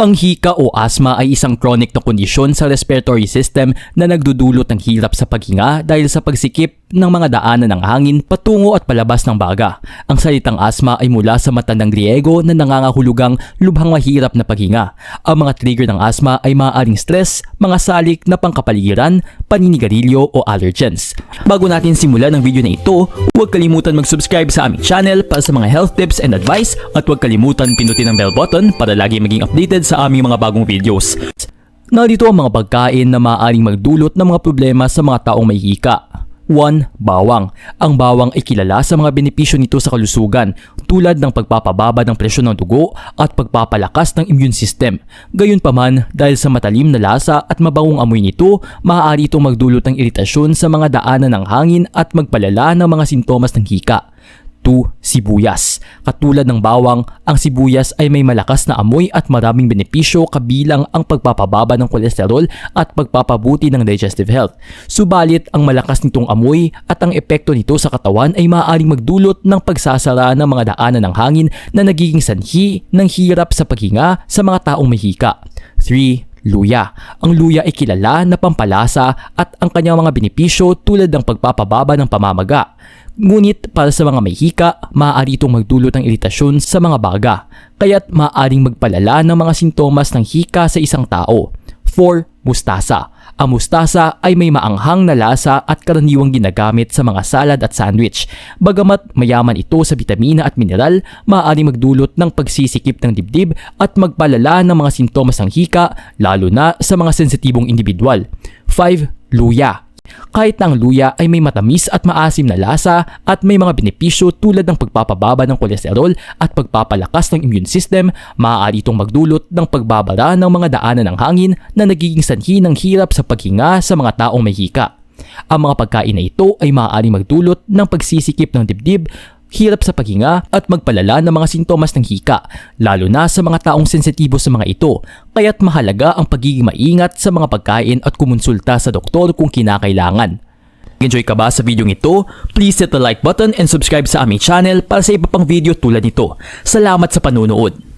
Ang hika o asthma ay isang chronic na kondisyon sa respiratory system na nagdudulot ng hirap sa paghinga dahil sa pagsikip ng mga daanan ng hangin patungo at palabas ng baga. Ang salitang asthma ay mula sa matandang Griego na nangangahulugang lubhang mahirap na paghinga. Ang mga trigger ng asthma ay maaaring stress, mga salik na pangkapaligiran, paninigarilyo o allergens. Bago natin simulan ang video na ito, huwag kalimutan mag-subscribe sa aming channel para sa mga health tips and advice at huwag kalimutan pinutin ang bell button para lagi maging updated sa aming mga bagong videos. Narito ang mga pagkain na maaaring magdulot ng mga problema sa mga taong may hika. 1. Bawang. Ang bawang ay kilala sa mga benepisyo nito sa kalusugan tulad ng pagpapababa ng presyon ng dugo at pagpapalakas ng immune system. Gayunpaman, dahil sa matalim na lasa at mabangong amoy nito, maaari itong magdulot ng iritasyon sa mga daanan ng hangin at magpalala ng mga sintomas ng hika. 2. Sibuyas. Katulad ng bawang, ang sibuyas ay may malakas na amoy at maraming benepisyo kabilang ang pagpapababa ng kolesterol at pagpapabuti ng digestive health. Subalit, ang malakas nitong amoy at ang epekto nito sa katawan ay maaaring magdulot ng pagsasara ng mga daanan ng hangin na nagiging sanhi ng hirap sa paghinga sa mga taong may hika. 3. Luya. Ang luya ay kilala na pampalasa at ang kanyang mga benepisyo tulad ng pagpapababa ng pamamaga. Ngunit para sa mga may hika, maaari itong magdulot ng iritasyon sa mga baga, kaya't maaaring magpalala ng mga sintomas ng hika sa isang tao. 4. Mustasa. Ang mustasa ay may maanghang na lasa at karaniwang ginagamit sa mga salad at sandwich. Bagamat mayaman ito sa bitamina at mineral, maaari magdulot ng pagsisikip ng dibdib at magpalala ng mga sintomas ng hika, lalo na sa mga sensitibong individual. 5. Luya. Kahit na ang luya ay may matamis at maasim na lasa at may mga benepisyo tulad ng pagpapababa ng kolesterol at pagpapalakas ng immune system, maaari itong magdulot ng pagbabara ng mga daanan ng hangin na nagiging sanhi ng hirap sa paghinga sa mga taong may hika. Ang mga pagkain na ito ay maaari magdulot ng pagsisikip ng dibdib, hirap sa paghinga at magpalala ng mga sintomas ng hika, lalo na sa mga taong sensitibo sa mga ito, kaya't mahalaga ang pagiging maingat sa mga pagkain at kumonsulta sa doktor kung kinakailangan. Enjoy ka ba sa video ito? Please hit the like button and subscribe sa aming channel para sa iba pang video tulad nito. Salamat sa panunood!